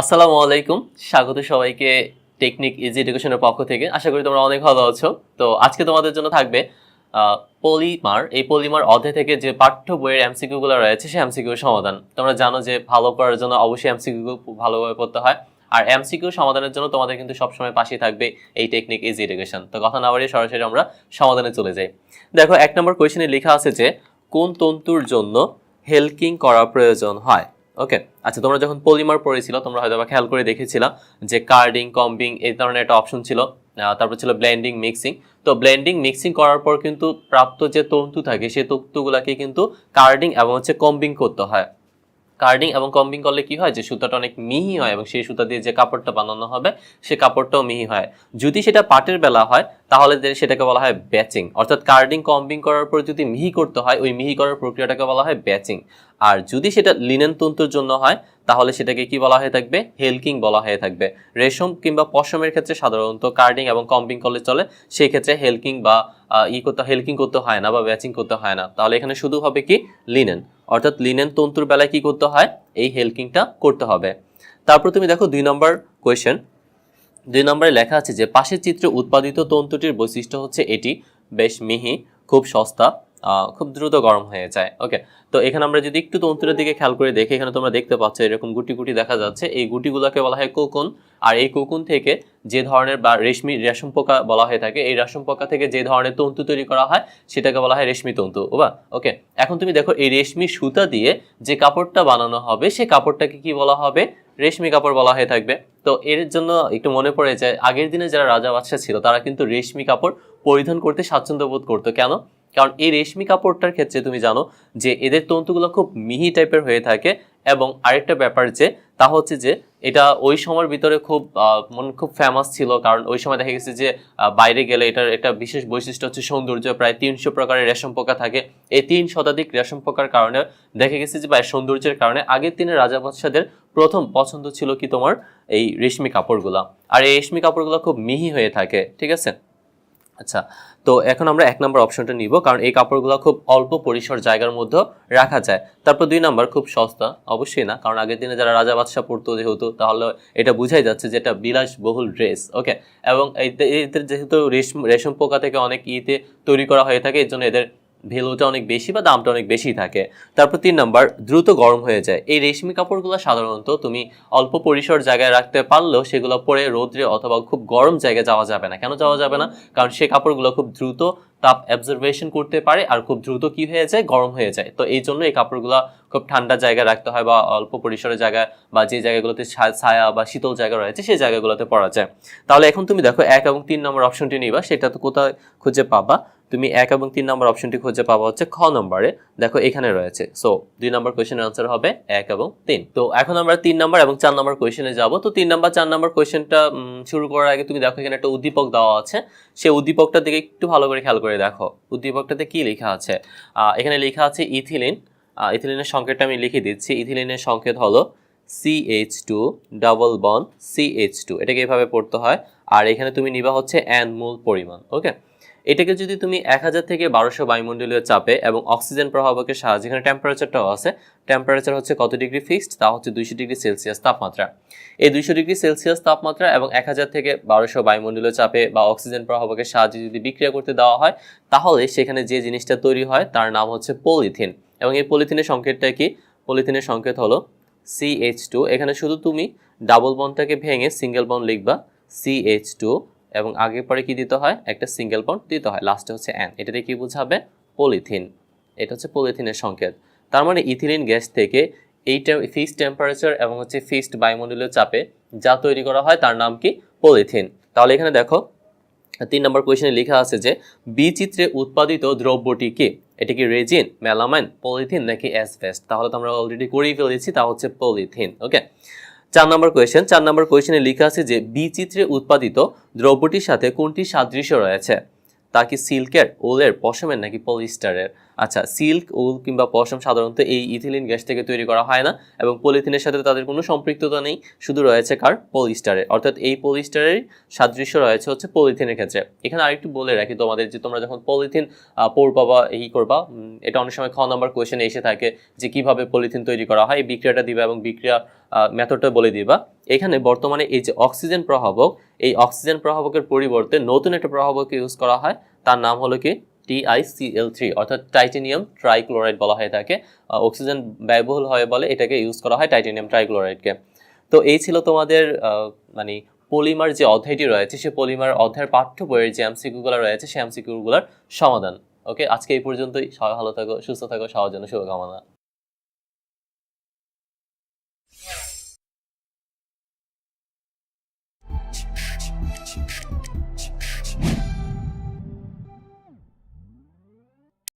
আসসালামু আলাইকুম। স্বাগত সবাইকে টেকনিক ইজি এডুকেশনের পক্ষ থেকে। আশা করি তোমরা অনেক ভালো আছো। তো আজকে তোমাদের জন্য থাকবে পলিমার। এই পলিমার অধ্যায় থেকে যে পাঠ্য বইয়ের এমসিকিউ গুলো রয়েছে, সেই এমসিকিউ সমাধান। তোমরা জানো যে ভালো করার জন্য অবশ্যই এমসিকিউ ভালোভাবে পড়তে হয়। আর এমসিকিউ সমাধানের জন্য তোমাদের কিন্তু সবসময় পাশে থাকবে এই টেকনিক ইজি এডুকেশন। তো কথা না বাড়িয়ে সরাসরি আমরা সমাধানে চলে যাই। দেখো, এক নম্বর কোয়েশনে লেখা আছে যে, কোন তন্তুর জন্য হেলকিং করা প্রয়োজন হয়? ওকে আচ্ছা তোমরা যখন পলিমার পড়েছিল, তোমরা হয়তো বা খেয়াল করে দেখেছিলা যে কার্ডিং কম্বিং এই ধরনের একটা অপশন ছিল। তারপর ছিল ব্লেন্ডিং মিক্সিং তো ব্লেন্ডিং মিক্সিং করার পর কিন্তু প্রাপ্ত যে তন্তু থাকে সেই তন্তুগুলাকে কিন্তু কার্ডিং এবং হচ্ছে কম্বিং করতে হয়। কার্ডিং এবং কম্বিং করলে কি হয়? যে সুতাটা অনেক মিহি হয় এবং সেই সুতা দিয়ে যে কাপড়টা বানানো হবে, সে কাপড়টাও মিহি হয়। যদি সেটা পাটের বেলা হয়, তাহলে সেটাকে বলা হয় ব্যাচিং। অর্থাৎ কার্ডিং, কম্বিং করার পর যদি মিহি করতে হয়, ওই মিহি করার প্রক্রিয়াটাকে বলা হয় ব্যাচিং। আর যদি সেটা লিনেন তন্তুর জন্য হয় তাহলে সেটাকে কি বলা হয়ে থাকবে? হেলকিং বলা হয়ে থাকবে। রেশম কিংবা পশমের ক্ষেত্রে সাধারণত কার্ডিং এবং কম্পিং করলে চলে, সেই ক্ষেত্রে হেলকিং বা ই করতে, হেলকিং করতে হয় না বা ব্যাচিং করতে হয় না। তাহলে এখানে শুধু হবে কি? লিনেন। অর্থাৎ লিনেন তন্তুর বেলায় কি করতে হয়? এই হেলকিংটা করতে হবে। তারপর তুমি দেখো দুই নম্বর কোয়েশ্চেন। দুই নম্বরে লেখা আছে যে, পাশের চিত্রে উৎপাদিত তন্তুটির বৈশিষ্ট্য হচ্ছে এটি। বেশ মিহি, খুব সস্তা খুব দ্রুত গরম হয়ে যায়। ওকে তো এখানে আমরা যদি একটু তন্তুরের দিকে খেয়াল করে দেখি, এখানে তোমরা দেখতে পাচ্ছ এরকম গুটি গুটি দেখা যাচ্ছে। এই গুটিগুলোকে বলা হয় কোকুন। আর এই কোকুন থেকে যে ধরনের বা রেশমি, রেশম পোকা বলা হয়ে থাকে, এই রেশম পোকা থেকে যে ধরনের তন্তু তৈরি করা হয়, সেটাকে বলা হয় রেশমি তন্তু। বা ওকে এখন তুমি দেখো, এই রেশমি সুতা দিয়ে যে কাপড়টা বানানো হবে সে কাপড়টাকে কি বলা হবে? রেশমি কাপড় বলা হয়ে থাকবে। তো এর জন্য একটু মনে পড়ে যায়, আগের দিনে যারা রাজা বাদশাহ ছিল, তারা কিন্তু রেশমি কাপড় পরিধান করতে স্বাচ্ছন্দ্য বোধ করতো। কেন? কারণ এই রেশমি কাপড়টার ক্ষেত্রে তুমি জানো যে এদের তন্তুগুলো খুব মিহি টাইপের হয়ে থাকে এবং আরেকটা ব্যাপার যে, তা হচ্ছে যে, এটা ওই সময়ের ভিতরে খুব মনে খুব ফেমাস ছিল। কারণ ওই সময় দেখা গেছে যে বাইরে গেলে এটার একটা বিশেষ বৈশিষ্ট্য হচ্ছে সৌন্দর্য। প্রায় তিনশো প্রকারের রেশম পোকা থাকে। এই তিন শতাধিক রেশম পোকার কারণে দেখা গেছে যে, বা সৌন্দর্যের কারণে আগের দিনের রাজা বাদশাদের প্রথম পছন্দ ছিল কি তোমার? এই রেশমি কাপড়গুলা। আর এই রেশমি কাপড়গুলো খুব মিহি হয়ে থাকে, ঠিক আছে? আচ্ছা তো এখন আমরা এক নম্বর অপশনটা নিব, কারণ এই কাপড়গুলো খুব অল্প পরিসর জায়গার মধ্যে রাখা যায়। তারপর দুই নম্বর খুব সস্তা, অবশ্যই না, কারণ আগের দিনে যারা রাজা বাদশাহ পড়তো যেহেতু, তাহলে এটা বুঝাই যাচ্ছে যে এটা বিলাসবহুল ড্রেস ওকে এবং এদের যেহেতু রেশম রেশম পোকা থেকে অনেক ইতে তৈরি করা হয়ে থাকে, এর জন্য এদের ভ্যালুটা অনেক বেশি বা দামটা অনেক বেশি থাকে। তারপর তিন নাম্বার, দ্রুত গরম হয়ে যায়। এই রেশমি কাপড়গুলো সাধারণত তুমি অল্প পরিসর জায়গায় রাখতে পারলেও সেগুলো পরে রোদ্রে অথবা খুব গরম জায়গায় যাওয়া যাবে না। কেন যাওয়া যাবে না? কারণ সে কাপড়গুলো খুব দ্রুত তাপ অ্যাবজর্বেশন করতে পারে আর খুব দ্রুত কি হয়ে যায়? গরম হয়ে যায়। তো এই জন্য এই কাপড়গুলো খুব ঠান্ডা জায়গায় রাখতে হয় বা অল্প পরিসরের জায়গায় বা যে জায়গাগুলোতে ছায়া বা শীতল জায়গা রয়েছে, সেই জায়গাগুলোতে পরা যায়। তাহলে এখন তুমি দেখো এক এবং তিন নম্বর অপশনটি নিবা, সেটা তো কোথায় খুঁজে পাবা? তুমি এক এবং তিন নম্বর অপশনটি খুঁজে পাওয়া হচ্ছে খ নম্বরে। দেখো এখানে রয়েছে। সো দুই নম্বর কোয়েশ্চেনের আনসার হবে এক এবং তিন। তো এখন আমরা তিন নম্বর এবং চার নম্বর কোয়েশ্চেনে যাব। তো তিন নম্বর, চার নম্বর কোয়েশ্চেনটা শুরু করার আগে তুমি দেখো এখানে একটা উদ্দীপক দেওয়া আছে। সেই উদ্দীপকটার দিকে একটু ভালো করে খেয়াল করে দেখো। উদ্দীপকটাতে কি লেখা আছে? এখানে লেখা আছে ইথিলিন। ইথিলিনের সংকেতটা আমি লিখে দিচ্ছি। ইথিলিনের সংকেত হলো CH two double bond CH two এটাকে এভাবে পড়তে হয়। আর এখানে তুমি নিবা হচ্ছে অ্যান মূল পরিমাণ ওকে এটাকে যদি তুমি এক হাজার থেকে বারোশো বায়ুমণ্ডলীয় চাপে এবং অক্সিজেন প্রভাবকের সাহায্যে এখানে টেম্পারেচারটাও আছে টেম্পারেচার হচ্ছে কত ডিগ্রি ফিক্সড তা হচ্ছে দুইশো ডিগ্রি সেলসিয়াস তাপমাত্রা। এই দুইশো ডিগ্রি সেলসিয়াস তাপমাত্রা এবং এক হাজার থেকে বারোশো বায়ুমণ্ডলীয় চাপে বা অক্সিজেন প্রভাবকের সাহায্যে যদি বিক্রিয়া করতে দেওয়া হয়, তাহলে সেখানে যে জিনিসটা তৈরি হয়, তার নাম হচ্ছে পলিথিন। এবং এই পলিথিনের সংকেতটা কি? পলিথিনের সংকেত হলো সিএইচ টু এখানে শুধু তুমি ডাবল বনটাকে ভেঙে সিঙ্গেল বন লিখবা সিএইচ টু এবং আগে পরে কি দিতে হয়? একটা সিঙ্গেল বন্ড দিতে হয়। লাস্টে হচ্ছে অ্যান এটাতে কি বোঝাবে? পলিথিন এটা হচ্ছে পলিথিনের সংকেত। তার মানে ইথিলিন গ্যাস থেকে এইটা ফিক্সড টেম্পারেচার এবং হচ্ছে ফিক্সড বায়ুমণ্ডলীয় চাপে যা তৈরি করা হয়, তার নাম কি? পলিথিন তাহলে এখানে দেখো, তিন নম্বর কোয়েশনে লেখা আছে যে, বিচিত্রে উৎপাদিত দ্রব্যটি কি? এটা কি রেজিন মেলামাইন পলিথিন নাকি অ্যাসবেস্ট তাহলে তো আমরা অলরেডি করেই ফেলেছি, তা হচ্ছে পলিথিন ওকে চার নম্বর কোয়েশ্চেন চার নম্বর কোয়েশ্চেনে লেখা আছে যে বিচিত্রে উৎপাদিত দ্রব্যটির সাথে কোনটি সাদৃশ্য রয়েছে? তা কি সিল্কের ওলের পশমের নাকি পলিস্টারের আচ্ছা সিল্ক, উল কিংবা পশম সাধারণত এই ইথিলিন গ্যাস থেকে তৈরি করা হয় না এবং পলিথিনের সাথে তাদের কোনো সম্পৃক্ততা নেই, শুধু রয়েছে কার? পলিস্টারের অর্থাৎ এই পলিস্টারের সাদৃশ্য রয়েছে হচ্ছে পলিথিনের ক্ষেত্রে। এখানে আরেকটু বলে রাখি তোমাদের যে তোমরা যখন পলিথিন পড়বা বা এই করবা এটা অনেক সময় খ নাম্বার কোয়েশন এসে থাকে যে কীভাবে পলিথিন তৈরি করা হয়, এই বিক্রিয়াটা দিবা এবং বিক্রিয়া মেথডটা বলে দিবা। এখানে বর্তমানে এই যে অক্সিজেন প্রভাবক, এই অক্সিজেন প্রভাবকের পরিবর্তে নতুন একটা প্রভাবক ইউজ করা হয়, তার নাম হলো কি? T I C L three অর্থাৎ টাইটেনিয়াম ট্রাইক্লোরাইড বলা হয় তাকে অক্সিজেন ব্যয়বহুল হয় বলে এটাকে ইউজ করা হয় টাইটেনিয়াম ট্রাইক্লোরাইডকে তো এই ছিল তোমাদের মানে পলিমার যে অধ্যায়টি রয়েছে, সে পলিমার অধ্যায়ের পাঠ্য বইয়ের যে এমসিকিউগুলো রয়েছে সেই এমসিকিউগুলোর সমাধান। ওকে, আজকে এই পর্যন্তই। সবাই ভালো থাকো, সুস্থ থাকো, সবার জন্য শুভকামনা।